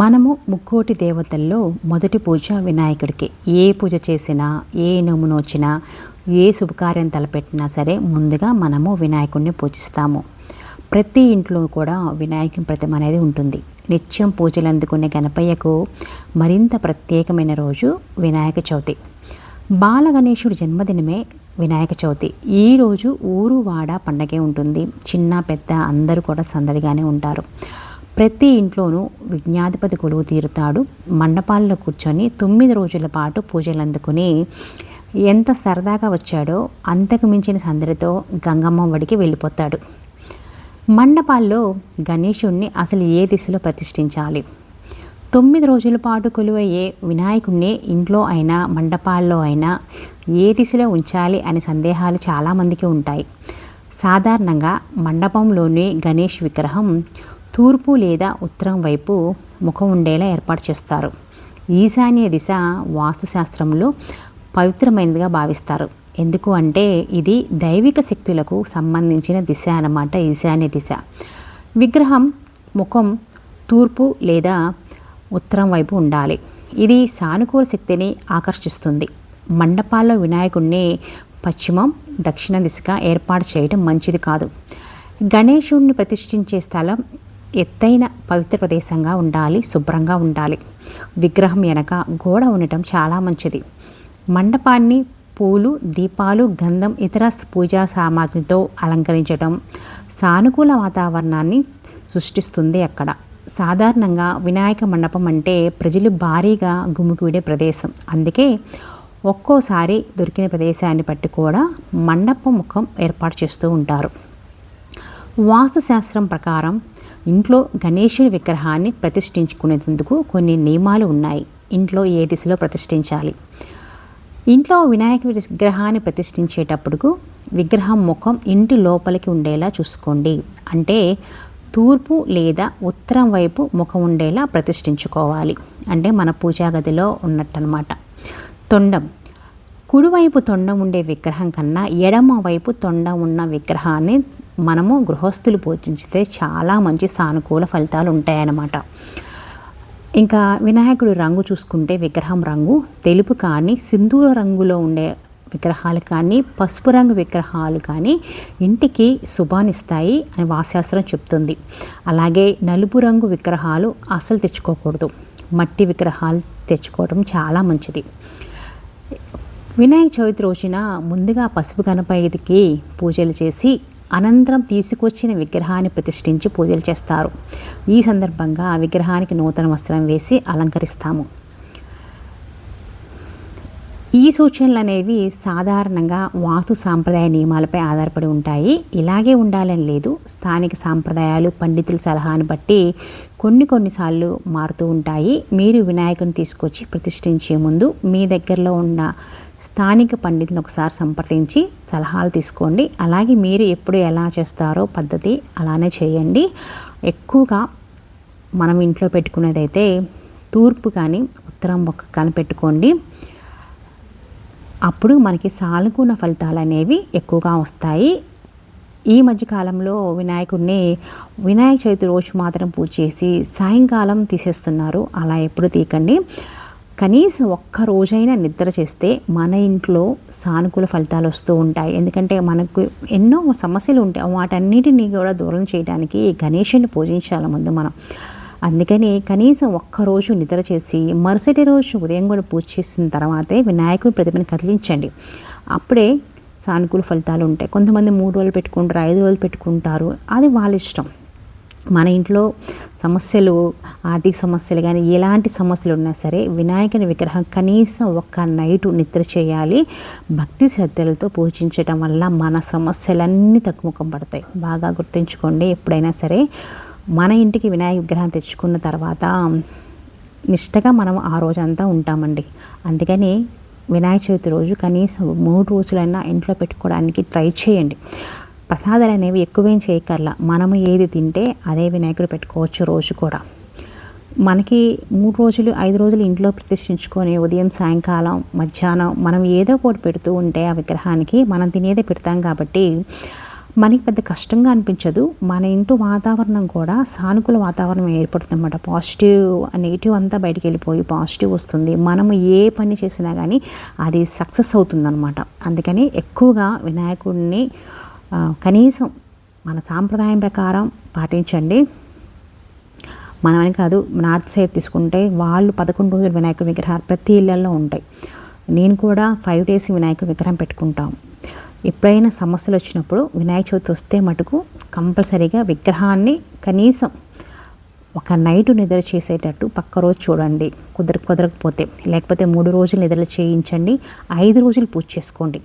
మనము ముక్కోటి దేవతల్లో మొదటి పూజ వినాయకుడికి. ఏ పూజ చేసినా ఏ నమునొచ్చినా ఏ శుభకార్యం తలపెట్టినా సరే ముందుగా మనము వినాయకుడిని పూజిస్తాము. ప్రతి ఇంట్లో కూడా వినాయకుని ప్రతిమ అనేది ఉంటుంది. నిత్యం పూజలు అందుకునే గణపయ్యకు మరింత ప్రత్యేకమైన రోజు వినాయక చవితి. బాల గణేశుడి జన్మదినమే వినాయక చవితి. ఈ రోజు ఊరు వాడ పండగే ఉంటుంది. చిన్న పెద్ద అందరూ కూడా సందడిగానే ఉంటారు. ప్రతి ఇంట్లోనూ విజ్ఞాధిపతి కొలువు తీరుతాడు. మండపాల్లో కూర్చొని తొమ్మిది రోజుల పాటు పూజలు అందుకుని ఎంత సరదాగా వచ్చాడో అంతకు మించిన సందడితో గంగమ్మ వడికి వెళ్ళిపోతాడు. మండపాల్లో గణేశుణ్ణి అసలు ఏ దిశలో ప్రతిష్ఠించాలి? తొమ్మిది రోజుల పాటు కొలువయ్యే వినాయకుణ్ణి ఇంట్లో అయినా మండపాల్లో అయినా ఏ దిశలో ఉంచాలి అనే సందేహాలు చాలామందికి ఉంటాయి. సాధారణంగా మండపంలోని గణేష్ విగ్రహం తూర్పు లేదా ఉత్తరం వైపు ముఖం ఉండేలా ఏర్పాటు చేస్తారు. ఈశాన్య దిశ వాస్తుశాస్త్రంలో పవిత్రమైనదిగా భావిస్తారు. ఎందుకు అంటే ఇది దైవిక శక్తులకు సంబంధించిన దిశ అన్నమాట ఈశాన్య దిశ. విగ్రహం ముఖం తూర్పు లేదా ఉత్తరం వైపు ఉండాలి. ఇది సానుకూల శక్తిని ఆకర్షిస్తుంది. మండపాల్లో వినాయకుడిని పశ్చిమం దక్షిణ దిశగా ఏర్పాటు చేయడం మంచిది కాదు. గణేశుడిని ప్రతిష్ఠించే స్థలం ఎత్తైన పవిత్ర ప్రదేశంగా ఉండాలి శుభ్రంగా ఉండాలి. విగ్రహం వెనక గోడ ఉండటం చాలా మంచిది. మండపాన్ని పూలు దీపాలు గంధం ఇతర పూజా సామాగ్రితో అలంకరించడం సానుకూల వాతావరణాన్ని సృష్టిస్తుంది అక్కడ. సాధారణంగా వినాయక మండపం అంటే ప్రజలు భారీగా గుమికూడే ప్రదేశం. అందుకే ఒక్కోసారి దొరికిన ప్రదేశాన్ని బట్టి కూడా మండపం ముఖం ఏర్పాటు చేస్తూ ఉంటారు. వాస్తుశాస్త్రం ప్రకారం ఇంట్లో గణేశుడి విగ్రహాన్ని ప్రతిష్ఠించుకునేందుకు కొన్ని నియమాలు ఉన్నాయి. ఇంట్లో ఏ దిశలో ప్రతిష్ఠించాలి? ఇంట్లో వినాయక విగ్రహాన్ని ప్రతిష్ఠించేటప్పుడు విగ్రహం ముఖం ఇంటి లోపలికి ఉండేలా చూసుకోండి. అంటే తూర్పు లేదా ఉత్తరం వైపు ముఖం ఉండేలా ప్రతిష్ఠించుకోవాలి. అంటే మన పూజా గదిలో ఉన్నట్టనమాట తొండం. కుడివైపు తొండం ఉండే విగ్రహం కన్నా ఎడమ వైపు తొండం ఉన్న విగ్రహాన్ని మనము గృహస్థులు పూజించితే చాలా మంచి సానుకూల ఫలితాలు ఉంటాయన్నమాట. ఇంకా వినాయకుడి రంగు చూసుకుంటే విగ్రహం రంగు తెలుపు కానీ సింధూర రంగులో ఉండే విగ్రహాలు కానీ పసుపు రంగు విగ్రహాలు కానీ ఇంటికి శుభాన్నిస్తాయి అని వాశాస్త్రం చెప్తుంది. అలాగే నలుపు రంగు విగ్రహాలు అసలు తెచ్చుకోకూడదు. మట్టి విగ్రహాలు తెచ్చుకోవడం చాలా మంచిది. వినాయక చవితి రోజున ముందుగా పసుపు గణపతికి పూజలు చేసి అనంతరం తీసుకొచ్చిన విగ్రహాన్ని ప్రతిష్ఠించి పూజలు చేస్తారు. ఈ సందర్భంగా ఆ విగ్రహానికి నూతన వస్త్రం వేసి అలంకరిస్తాము. ఈ సూచనలు అనేవి సాధారణంగా వాస్తు సాంప్రదాయ నియమాలపై ఆధారపడి ఉంటాయి. ఇలాగే ఉండాలని లేదు. స్థానిక సాంప్రదాయాలు పండితుల సలహాను బట్టి కొన్ని కొన్నిసార్లు మారుతూ ఉంటాయి. మీరు వినాయకుని తీసుకొచ్చి ప్రతిష్ఠించే ముందు మీ దగ్గరలో ఉన్న స్థానిక పండితులను ఒకసారి సంప్రదించి సలహాలు తీసుకోండి. అలాగే మీరు ఎప్పుడు ఎలా చేస్తారో పద్ధతి అలానే చేయండి. ఎక్కువగా మనం ఇంట్లో పెట్టుకునేదైతే తూర్పు కానీ ఉత్తరం ఒక కానీ పెట్టుకోండి. అప్పుడు మనకి సానుకూల ఫలితాలు అనేవి ఎక్కువగా వస్తాయి. ఈ మధ్యకాలంలో వినాయకుడిని వినాయక చవితి రోజు మాత్రం పూజ చేసి సాయంకాలం తీసేస్తున్నారు. అలా ఎప్పుడు తీకండి కనీసం ఒక్క రోజైనా నిద్ర చేస్తే మన ఇంట్లో సానుకూల ఫలితాలు వస్తూ ఉంటాయి. ఎందుకంటే మనకు ఎన్నో సమస్యలు ఉంటాయి. వాటన్నిటిని కూడా దూరం చేయడానికి గణేషుని పూజించాలి ముందు మనం. అందుకని కనీసం ఒక్కరోజు నిద్ర చేసి మరుసటి రోజు ఉదయం కూడా పూజ చేసిన తర్వాతే వినాయకుడి ప్రతిమను కదిలించండి. అప్పుడే సానుకూల ఫలితాలు ఉంటాయి. కొంతమంది మూడు రోజులు పెట్టుకుంటారు ఐదు రోజులు పెట్టుకుంటారు. అది వాళ్ళ ఇష్టం. మన ఇంట్లో సమస్యలు ఆర్థిక సమస్యలు కానీ ఎలాంటి సమస్యలు ఉన్నా సరే వినాయకుని విగ్రహం కనీసం ఒక్క నైటు నిద్ర చేయాలి. భక్తి శ్రద్ధలతో పూజించడం వల్ల మన సమస్యలన్నీ తగ్గుముఖం పడతాయి. బాగా గుర్తుంచుకోండి. ఎప్పుడైనా సరే మన ఇంటికి వినాయక విగ్రహం తెచ్చుకున్న తర్వాత నిష్టగా మనం ఆ రోజంతా ఉంటామండి. అందుకని వినాయక చవితి రోజు కనీసం మూడు రోజులైనా ఇంట్లో పెట్టుకోవడానికి ట్రై చేయండి. ప్రసాదాలు అనేవి ఎక్కువేం చేయకర్లా మనము ఏది తింటే అదే వినాయకుడు పెట్టుకోవచ్చు రోజు కూడా. మనకి మూడు రోజులు ఐదు రోజులు ఇంట్లో ప్రతిష్ఠించుకొని ఉదయం సాయంకాలం మధ్యాహ్నం మనం ఏదో ఒకటి పెడుతూ ఉంటే ఆ విగ్రహానికి మనం తినేదే పెడతాం కాబట్టి మనకి పెద్ద కష్టంగా అనిపించదు. మన ఇంటి వాతావరణం కూడా సానుకూల వాతావరణం ఏర్పడుతుందన్నమాట. పాజిటివ్ నెగిటివ్ అంతా బయటికి వెళ్ళిపోయి పాజిటివ్ వస్తుంది. మనం ఏ పని చేసినా కానీ అది సక్సెస్ అవుతుందన్నమాట. అందుకని ఎక్కువగా వినాయకుడిని కనీసం మన సాంప్రదాయం ప్రకారం పాటించండి. మనమని కాదు నార్త్ సైడ్ తీసుకుంటే వాళ్ళు పదకొండు రోజులు వినాయక విగ్రహాలు ప్రతి ఇళ్ళల్లో ఉంటాయి. నేను కూడా ఫైవ్ డేస్ వినాయక విగ్రహం పెట్టుకుంటాం. ఎప్పుడైనా సమస్యలు వచ్చినప్పుడు వినాయక చవితి వస్తే మటుకు కంపల్సరీగా విగ్రహాన్ని కనీసం ఒక నైట్ నిద్ర చేసేటట్టు పక్క రోజు చూడండి. కుదర కుదరకపోతే. లేకపోతే మూడు రోజులు నిద్ర చేయించండి. ఐదు రోజులు పూజ చేసుకోండి.